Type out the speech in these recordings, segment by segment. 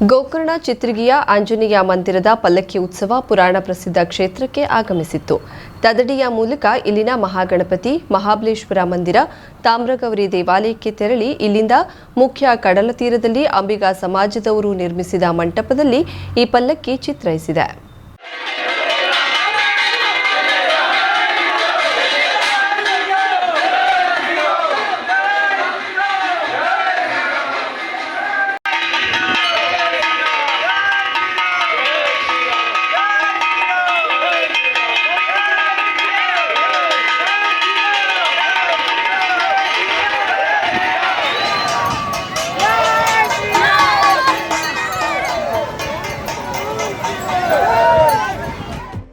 ಗೋಕರ್ಣ ಚಿತ್ರಿಗಿಯ ಆಂಜನೇಯ ಮಂದಿರದ ಪಲ್ಲಕ್ಕಿ ಉತ್ಸವ ಪುರಾಣ ಪ್ರಸಿದ್ಧ ಕ್ಷೇತ್ರಕ್ಕೆ ಆಗಮಿಸಿತ್ತು. ತದಡಿಯ ಮೂಲಕ ಇಲ್ಲಿನ ಮಹಾಗಣಪತಿ, ಮಹಾಬಲೇಶ್ವರ ಮಂದಿರ, ತಾಮ್ರಗೌರಿ ದೇವಾಲಯಕ್ಕೆ ತೆರಳಿ ಇಲ್ಲಿಂದ ಮುಖ್ಯ ಕಡಲ ತೀರದಲ್ಲಿ ಅಂಬಿಗಾ ಸಮಾಜದವರು ನಿರ್ಮಿಸಿದ ಮಂಟಪದಲ್ಲಿ ಈ ಪಲ್ಲಕ್ಕಿ ಚಿತ್ರೈಸಿದೆ.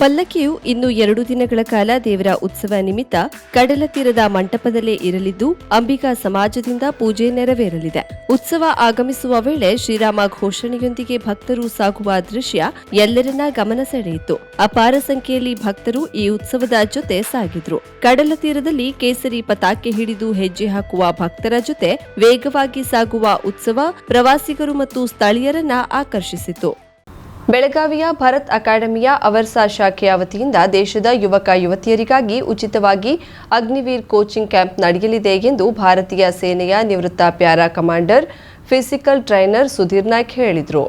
ಪಲ್ಲಕ್ಕಿಯು ಇನ್ನು ಎರಡು ದಿನಗಳ ಕಾಲ ದೇವರ ಉತ್ಸವ ನಿಮಿತ್ತ ಕಡಲ ತೀರದ ಮಂಟಪದಲ್ಲೇ ಇರಲಿದ್ದು, ಅಂಬಿಕಾ ಸಮಾಜದಿಂದ ಪೂಜೆ ನೆರವೇರಲಿದೆ. ಉತ್ಸವ ಆಗಮಿಸುವ ವೇಳೆ ಶ್ರೀರಾಮ ಘೋಷಣೆಯೊಂದಿಗೆ ಭಕ್ತರು ಸಾಗುವ ದೃಶ್ಯ ಎಲ್ಲರನ್ನ ಗಮನ ಸೆಳೆಯಿತು. ಅಪಾರ ಸಂಖ್ಯೆಯಲ್ಲಿ ಭಕ್ತರು ಈ ಉತ್ಸವದ ಜೊತೆ ಸಾಗಿದ್ರು. ಕಡಲ ತೀರದಲ್ಲಿ ಕೇಸರಿ ಪತಾಕೆ ಹಿಡಿದು ಹೆಜ್ಜೆ ಹಾಕುವ ಭಕ್ತರ ಜೊತೆ ವೇಗವಾಗಿ ಸಾಗುವ ಉತ್ಸವ ಪ್ರವಾಸಿಗರು ಮತ್ತು ಸ್ಥಳೀಯರನ್ನ ಆಕರ್ಷಿಸಿತು. ಬೆಳಗಾವಿಯ ಭಾರತ್ ಅಕಾಡೆಮಿಯ ಅವರ್ಸಾ ಶಾಖೆಯ ವತಿಯಿಂದ ದೇಶದ ಯುವಕ ಯುವತಿಯರಿಗಾಗಿ ಉಚಿತವಾಗಿ ಅಗ್ನಿವೀರ್ ಕೋಚಿಂಗ್ ಕ್ಯಾಂಪ್ ನಡೆಯಲಿದೆ ಎಂದು ಭಾರತೀಯ ಸೇನೆಯ ನಿವೃತ್ತ para commander, physical trainer Sudhir Naik ಹೇಳಿದರು.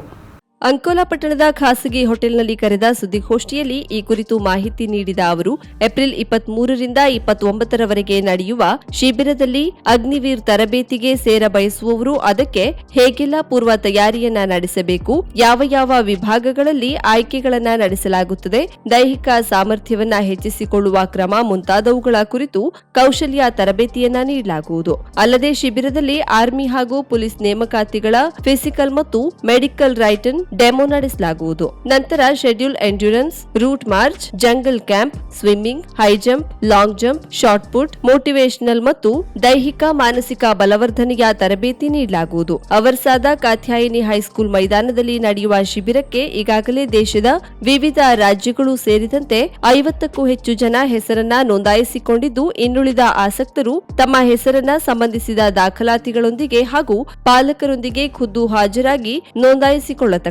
ಅಂಕೋಲಾ ಪಟ್ಟಣದ ಖಾಸಗಿ ಹೋಟೆಲ್ನಲ್ಲಿ ಕರೆದ ಸುದ್ದಿಗೋಷ್ಠಿಯಲ್ಲಿ ಈ ಕುರಿತು ಮಾಹಿತಿ ನೀಡಿದ ಅವರು, ಏಪ್ರಿಲ್ ಇಪ್ಪತ್ಮೂರರಿಂದ ಇಪ್ಪತ್ತೊಂಬತ್ತರವರೆಗೆ ನಡೆಯುವ ಶಿಬಿರದಲ್ಲಿ ಅಗ್ನಿವೀರ್ ತರಬೇತಿಗೆ ಸೇರ ಬಯಸುವವರು ಅದಕ್ಕೆ ಹೇಗೆಲ್ಲ ಪೂರ್ವ ತಯಾರಿಯನ್ನ ನಡೆಸಬೇಕು, ಯಾವ ಯಾವ ವಿಭಾಗಗಳಲ್ಲಿ ಆಯ್ಕೆಗಳನ್ನ ನಡೆಸಲಾಗುತ್ತದೆ, ದೈಹಿಕ ಸಾಮರ್ಥ್ಯವನ್ನ ಹೆಚ್ಚಿಸಿಕೊಳ್ಳುವ ಕ್ರಮ ಮುಂತಾದವುಗಳ ಕುರಿತು ಕೌಶಲ್ಯ ತರಬೇತಿಯನ್ನ ನೀಡಲಾಗುವುದು. ಅಲ್ಲದೆ ಶಿಬಿರದಲ್ಲಿ ಆರ್ಮಿ ಹಾಗೂ ಪೊಲೀಸ್ ನೇಮಕಾತಿಗಳ, ಫಿಸಿಕಲ್ ಮತ್ತು ಮೆಡಿಕಲ್ ರೈಟನ್ ಡೆಮೋ ನಡೆಸಲಾಗುವುದು. ನಂತರ schedule endurance route march jungle camp swimming high jump long jump shot put motivational ಮತ್ತು ದೈಹಿಕ ಮಾನಸಿಕ ಬಲವರ್ಧನೆಯ ತರಬೇತಿ ನೀಡಲಾಗುವುದು. ಅವರ್ಸಾದ ಕಾತ್ಯಾಯಿನಿ ಹೈಸ್ಕೂಲ್ ಮೈದಾನದಲ್ಲಿ ನಡೆಯುವ ಶಿಬಿರಕ್ಕೆ ಈಗಾಗಲೇ ದೇಶದ ವಿವಿಧ ರಾಜ್ಯಗಳು ಸೇರಿದಂತೆ ಐವತ್ತಕ್ಕೂ ಹೆಚ್ಚು ಜನ ಹೆಸರನ್ನ ನೋಂದಾಯಿಸಿಕೊಂಡಿದ್ದು, ಇನ್ನುಳಿದ ಆಸಕ್ತರು ತಮ್ಮ ಹೆಸರನ್ನ ಸಂಬಂಧಿಸಿದ ದಾಖಲಾತಿಗಳೊಂದಿಗೆ ಹಾಗೂ ಪಾಲಕರೊಂದಿಗೆ ಖುದ್ದು ಹಾಜರಾಗಿ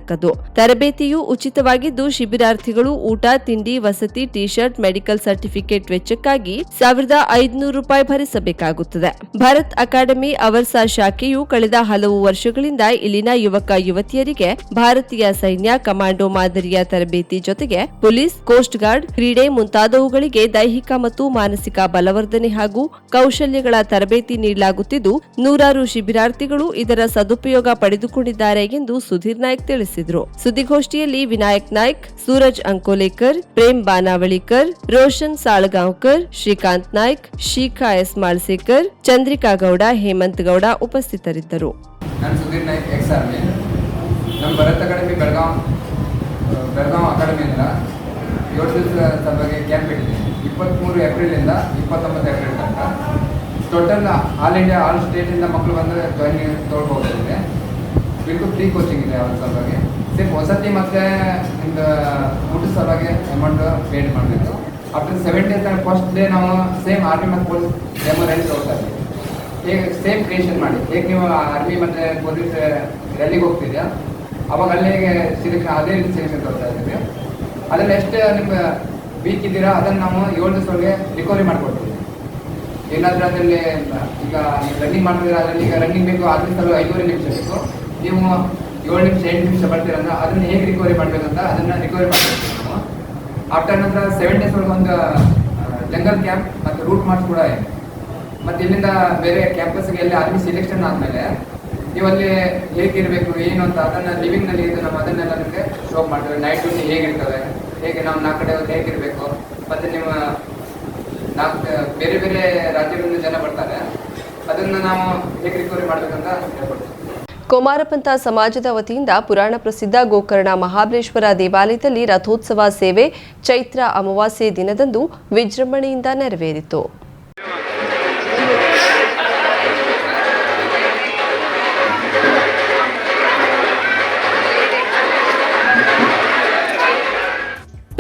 ನೋಂದಾಯಿಸಿಕೊಳ್ಳತಕ್ಕದ್ದು ತರಬೇತಿಯು ಉಚಿತವಾಗಿದ್ದು, ಶಿಬಿರಾರ್ಥಿಗಳು ಊಟ, ತಿಂಡಿ, ವಸತಿ ಟಿ ಶರ್ಟ್ ಮೆಡಿಕಲ್ ಸರ್ಟಿಫಿಕೇಟ್ ವೆಚ್ಚಕ್ಕಾಗಿ ಸಾವಿರದ ಐದುನೂರು ರೂಪಾಯಿ ಭರಿಸಬೇಕಾಗುತ್ತದೆ. ಭರತ್ ಅಕಾಡೆಮಿ ಅವರ್ಸಾ ಶಾಖೆಯು ಕಳೆದ ಹಲವು ವರ್ಷಗಳಿಂದ ಇಲ್ಲಿನ ಯುವಕ, ಯುವತಿಯರಿಗೆ ಭಾರತೀಯ ಸೈನ್ಯ, ಕಮಾಂಡೋ ಮಾದರಿಯ ತರಬೇತಿ ಜೊತೆಗೆ ಪೊಲೀಸ್, ಕೋಸ್ಟ್ ಗಾರ್ಡ್, ಕ್ರೀಡೆ ಮುಂತಾದವುಗಳಿಗೆ ದೈಹಿಕ ಮತ್ತು ಮಾನಸಿಕ ಬಲವರ್ಧನೆ ಹಾಗೂ ಕೌಶಲ್ಯಗಳ ತರಬೇತಿ ನೀಡಲಾಗುತ್ತಿದ್ದು, ನೂರಾರು ಶಿಬಿರಾರ್ಥಿಗಳು ಇದರ ಸದುಪಯೋಗ ಪಡೆದುಕೊಂಡಿದ್ದಾರೆ ಎಂದು ಸುಧೀರ್ ನಾಯ್ಕ್ ತಿಳಿಸಿದರು. ಸುದ್ದಿಗೋಷ್ಠಿಯಲ್ಲಿ ವಿನಾಯಕ್ ನಾಯ್ಕ್, ಸೂರಜ್ ಅಂಕೋಲೇಕರ್, ಪ್ರೇಮ್ ಬಾನಾವಳಿಕರ್, ರೋಷನ್ ಸಾಳಗಾಂವ್ಕರ್, ಶ್ರೀಕಾಂತ್ ನಾಯ್ಕ್, ಶಿಖಾ ಎಸ್ ಮಾಳ್ಸೇಕರ್, ಚಂದ್ರಿಕಾ ಗೌಡ, ಹೇಮಂತ್ ಗೌಡ ಉಪಸ್ಥಿತರಿದ್ದರು. ನಮ್ಮ ಅಕಾಡೆಮಿ ಬೆಳಗಾವ್ ಅಕಾಡೆಮಿಯಿಂದ ಏಳು ದಿವಸ ಸಭೆಗೆ ಕ್ಯಾಂಪ್ ಇಟ್ಟಿದೆ ಇಪ್ಪತ್ತ್ಮೂರು ಏಪ್ರಿಲಿಂದ ಇಪ್ಪತ್ತೊಂಬತ್ತು ಏಪ್ರಿಲ್ ತನಕ. ಟೋಟಲ್ ಆಲ್ ಇಂಡಿಯಾ, ಆಲ್ ಸ್ಟೇಟಿಂದ ಮಕ್ಕಳು ಬಂದರೆ ಜಾಯ್ನಿಂಗ್ ತೊಗೊಳ್ಬೋದಿದೆ ಬಿಲ್ಕುಲ್ ಫ್ರೀ ಕೋಚಿಂಗ್ ಇದೆ ಅವ್ರ ಸಲುವಾಗಿ ಸೇಮ್ ವಸತಿ ಮತ್ತು ನಿಮ್ದು ಊಟದ ಸಲುವಾಗಿ ಅಮೌಂಟ್ ಪೇಡ್ ಮಾಡಬೇಕು after seven days first day ನಾವು ಸೇಮ್ ಆರ್ಮಿ ಮತ್ತು ಪೊಲೀಸ್ ಡೆಮೋ ರ್ಯಾಲಿ ತಗೋತಾ ಇದ್ದೀವಿ ಹೇಗೆ ಸೇಮ್ ಕ್ರಿಯೇಷನ್ ಮಾಡಿ ಹೇಗೆ ನೀವು ಆರ್ಮಿ ಮತ್ತು ಪೊಲೀಸ್ ರ್ಯಾಲಿಗೆ ಹೋಗ್ತಿದ್ಯಾ ಅವಾಗ ಅಲ್ಲಿಗೆ ಸಿಲೆಕ್ಷನ್ ಅದೇ ರೀತಿ ಸಿಲೆಕ್ಷನ್ ತಗೋತಾ ಇದ್ದೀವಿ ಅದರಲ್ಲಿ ಎಷ್ಟು ನಿಮ್ಗೆ ವೀಕ್ ಇದ್ದೀರಾ ಅದನ್ನು ನಾವು ಏಳು ದಿವಸದೊಳಗೆ ರಿಕವರಿ ಮಾಡಿಕೊಡ್ತೀವಿ ಏನಾದರೂ ಅದರಲ್ಲಿ ಈಗ ರನ್ನಿಂಗ್ ಮಾಡ್ತಿದ್ರೆ ಅದರಲ್ಲಿ ಈಗ ರನ್ನಿಂಗ್ ಬೇಕು ಆರು ನಿಮಿಷ ಐದೂವರೆ ನಿಮಿಷ ಬೇಕು ನೀವು ಏಳು ನಿಮಿಷ ಎಂಟು ನಿಮಿಷ ಬರ್ತೀರಂದ್ರೆ ಅದನ್ನ ಹೇಗೆ ರಿಕವರಿ ಮಾಡಬೇಕಂತ ಅದನ್ನ ರಿಕವರಿ ಮಾಡಬೇಕು ನಾವು. ಆಫ್ಟರ್ ನಂತರ ಸೆವೆನ್ ಡೇಸ್ ಒಳಗೆ ಒಂದು ಜಂಗಲ್ ಕ್ಯಾಂಪ್ ಮತ್ತು ರೂಟ್ ಮಾರ್ಚ್ ಕೂಡ ಇದೆ. ಮತ್ತು ಇಲ್ಲಿಂದ ಬೇರೆ ಕ್ಯಾಂಪಸ್ಗೆ ಎಲ್ಲ ಆರ್ಮಿ ಸೆಲೆಕ್ಷನ್ ಆದಮೇಲೆ ನೀವು ಅಲ್ಲಿ ಹೇಗಿರಬೇಕು ಏನು ಅಂತ ಅದನ್ನು ಲಿವಿಂಗ್ನಲ್ಲಿ ಇದು ನಮ್ಮ ಅದನ್ನೆಲ್ಲ ನಿಮಗೆ ಶೋ ಮಾಡ್ತೇವೆ. ನೈಟ್ ಡ್ಯೂಟಿ ಹೇಗಿರ್ತವೆ, ಹೇಗೆ ನಾವು ನಾಲ್ಕು ಕಡೆ ಹೋಗಿ ಹೇಗಿರಬೇಕು ಮತ್ತು ನಿಮ್ಮ ನಾಲ್ಕು, ಬೇರೆ ಬೇರೆ ರಾಜ್ಯಗಳಿಂದ ಜನ ಬರ್ತಾರೆ, ಅದನ್ನು ನಾವು ಹೇಗೆ ರಿಕವರಿ ಮಾಡಬೇಕಂತ ಹೇಳ್ಕೊಡ್ತೀವಿ. ಕುಮಾರಪಂಥ ಸಮಾಜದ ವತಿಯಿಂದ ಪುರಾಣ ಪ್ರಸಿದ್ಧ ಗೋಕರ್ಣ ಮಹಾಬಲೇಶ್ವರ ದೇವಾಲಯದಲ್ಲಿ ರಥೋತ್ಸವ ಸೇವೆ ಚೈತ್ರ ಅಮಾವಾಸ್ಯೆ ದಿನದಂದು ವಿಜೃಂಭಣೆಯಿಂದ ನೆರವೇರಿತು.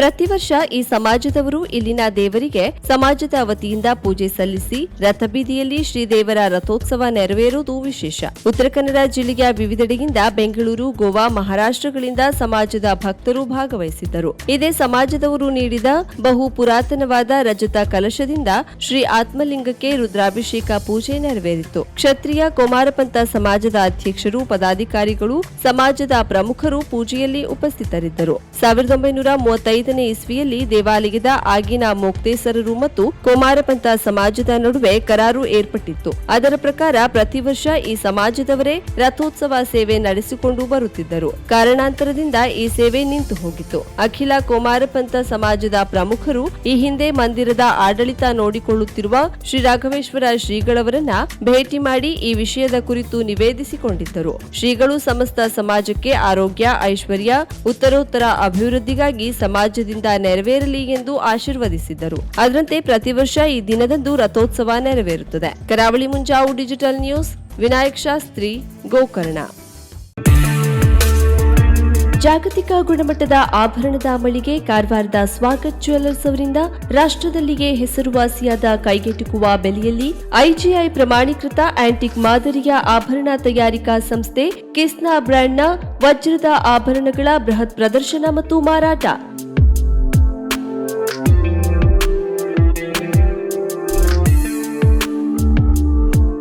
ಪ್ರತಿ ವರ್ಷ ಈ ಸಮಾಜದವರು ಇಲ್ಲಿನ ದೇವರಿಗೆ ಸಮಾಜದ ವತಿಯಿಂದ ಪೂಜೆ ಸಲ್ಲಿಸಿ ರಥಬೀದಿಯಲ್ಲಿ ಶ್ರೀದೇವರ ರಥೋತ್ಸವ ನೆರವೇರುವುದು ವಿಶೇಷ. ಉತ್ತರ ಕನ್ನಡ ಜಿಲ್ಲೆಯ ವಿವಿಧೆಡೆಯಿಂದ ಬೆಂಗಳೂರು, ಗೋವಾ, ಮಹಾರಾಷ್ಟ್ರಗಳಿಂದ ಸಮಾಜದ ಭಕ್ತರು ಭಾಗವಹಿಸಿದ್ದರು. ಇದೇ ಸಮಾಜದವರು ನೀಡಿದ ಬಹು ಪುರಾತನವಾದ ರಜತ ಕಲಶದಿಂದ ಶ್ರೀ ಆತ್ಮಲಿಂಗಕ್ಕೆ ರುದ್ರಾಭಿಷೇಕ ಪೂಜೆ ನೆರವೇರಿತು. ಕ್ಷತ್ರಿಯ ಕುಮಾರಪಂಥ ಸಮಾಜದ ಅಧ್ಯಕ್ಷರು, ಪದಾಧಿಕಾರಿಗಳು, ಸಮಾಜದ ಪ್ರಮುಖರು ಪೂಜೆಯಲ್ಲಿ ಉಪಸ್ಥಿತರಿದ್ದರು. ಸಾವಿರದ ಒಂಬೈನೂರ ಮೂವತ್ತೈದನೇ ಇಸ್ವಿಯಲ್ಲಿ ದೇವಾಲಯದ ಆಗಿನ ಮೊಕ್ತೇಸರರು ಮತ್ತು ಕುಮಾರಪಂಥ ಸಮಾಜದ ನಡುವೆ ಕರಾರು ಏರ್ಪಟ್ಟಿತ್ತು. ಅದರ ಪ್ರಕಾರ ಪ್ರತಿ ವರ್ಷ ಈ ಸಮಾಜದವರೇ ರಥೋತ್ಸವ ಸೇವೆ ನಡೆಸಿಕೊಂಡು ಬರುತ್ತಿದ್ದರು. ಕಾರಣಾಂತರದಿಂದ ಈ ಸೇವೆ ನಿಂತು ಹೋಗಿತ್ತು. ಅಖಿಲ ಕುಮಾರಪಂಥ ಸಮಾಜದ ಪ್ರಮುಖರು ಈ ಹಿಂದೆ ಮಂದಿರದ ಆಡಳಿತ ನೋಡಿಕೊಳ್ಳುತ್ತಿರುವ ಶ್ರೀ ರಾಘವೇಶ್ವರ ಶ್ರೀಗಳವರನ್ನ ಭೇಟಿ ಮಾಡಿ ಈ ವಿಷಯದ ಕುರಿತು ನಿವೇದಿಸಿಕೊಂಡಿದ್ದರು. ಶ್ರೀಗಳು ಸಮಸ್ತ ಸಮಾಜಕ್ಕೆ ಆರೋಗ್ಯ, ಐಶ್ವರ್ಯ, ಉತ್ತರೋತ್ತರ ಅಭಿವೃದ್ಧಿಗಾಗಿ ಸಮಾಜದಿಂದ ನೆರವೇರಲಿ ಎಂದು ಆಶೀರ್ವದಿಸಿದ್ದರು ಅದರಂತೆ ಪ್ರತಿ ವರ್ಷ ಈ ದಿನದಂದು ರಥೋತ್ಸವ ನೆರವೇರುತ್ತದೆ. Karavali Munjavu digital news, Vinayak Shastri, Gokarna. ಜಾಗತಿಕ ಗುಣಮಟ್ಟದ ಆಭರಣದ ಮಳಿಗೆ ಕಾರವಾರದ ಸ್ವಾಗತ್ ಜ್ಯುವೆಲ್ಲರ್ಸ್ ಅವರಿಂದ ರಾಷ್ಟ್ರದಲ್ಲಿಯೇ ಹೆಸರುವಾಸಿಯಾದ ಕೈಗೆಟುಕುವ ಬೆಲೆಯಲ್ಲಿ ಐಜಿಐ ಪ್ರಮಾಣೀಕೃತ ಆಂಟಿಕ್ ಮಾದರಿಯ ಆಭರಣ ತಯಾರಿಕಾ ಸಂಸ್ಥೆ ಕಿಸ್ನಾ ಬ್ರ್ಯಾಂಡ್ನ ವಜ್ರದ ಆಭರಣಗಳ ಬೃಹತ್ ಪ್ರದರ್ಶನ ಮತ್ತು ಮಾರಾಟ.